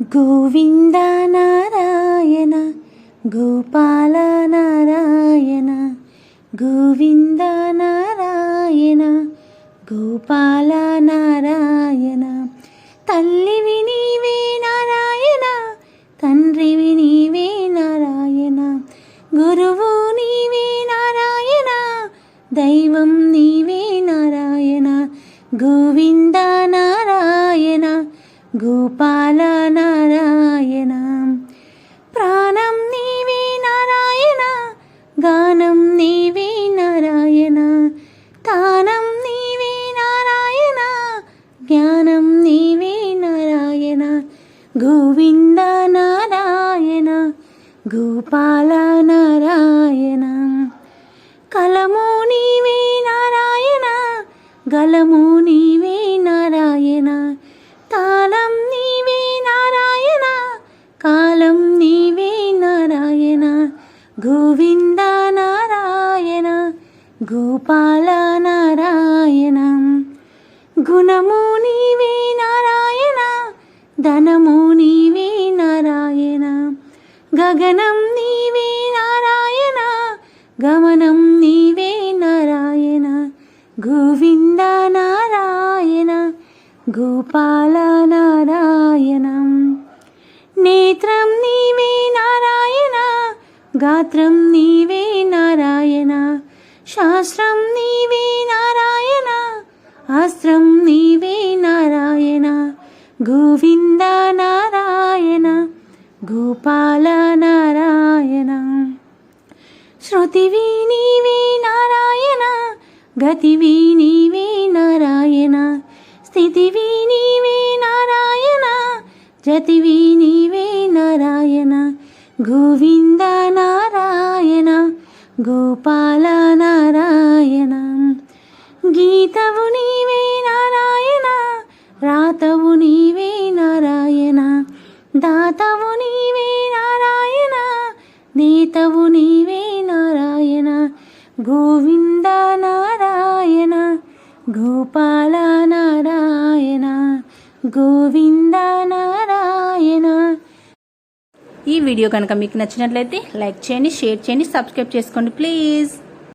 గోవింద నారాయణ గోపాల నారాయణ గోవింద నారాయణ గోపాల నారాయణ. తల్లివి నీవే నారాయణ తండ్రివి నీవే నారాయణ. గురువు నీవే నారాయణ దైవం నీవే నారాయణ. గోవిందా గోపాల నారాయణ ప్రాణం నీవే నారాయణ గానం నీవే నారాయణ. తానం నీవే నారాయణ జ్ఞానం నీవే నారాయణ. గోవింద నారాయణ గోపాల నారాయణ కలము నీవే నారాయణ గలము నీవే కాలం నీవే నారాయణ కాలం నీవే నారాయణ. గోవింద నారాయణ గోపాల నారాయణ. గుణము నీవే నారాయణ ధనము నీవే నారాయణ. గగనం నీవే నారాయణ గమనం నీవే నారాయణ. గోవింద గోపాల నారాయణ. నేత్రం నీవే నారాయణ గాత్రం నీవే నారాయణ. శాస్త్రం నీవే నారాయణ అస్త్రం నీవే నారాయణ. గోవింద నారాయణ గోపాల నారాయణ. శృతివి నీవే నారాయణ గతివి నీవే స్థితివి నీవే నారాయణ జతివి నీవే నారాయణ గోవింద నారాయణ గోపాల నారాయణ. గీతవు నీవే నారాయణ రాతవు నీవే నారాయణ దాతవు నీవే నారాయణ దీతవు నీవే నారాయణ గోవింద నారాయణ. గోపాల నారాయణ గోవింద నారాయణ ఈ వీడియో కనుక మీకు నచ్చినట్లయితే లైక్ చేయండి షేర్ చేయండి సబ్స్క్రైబ్ చేసుకోండి ప్లీజ్.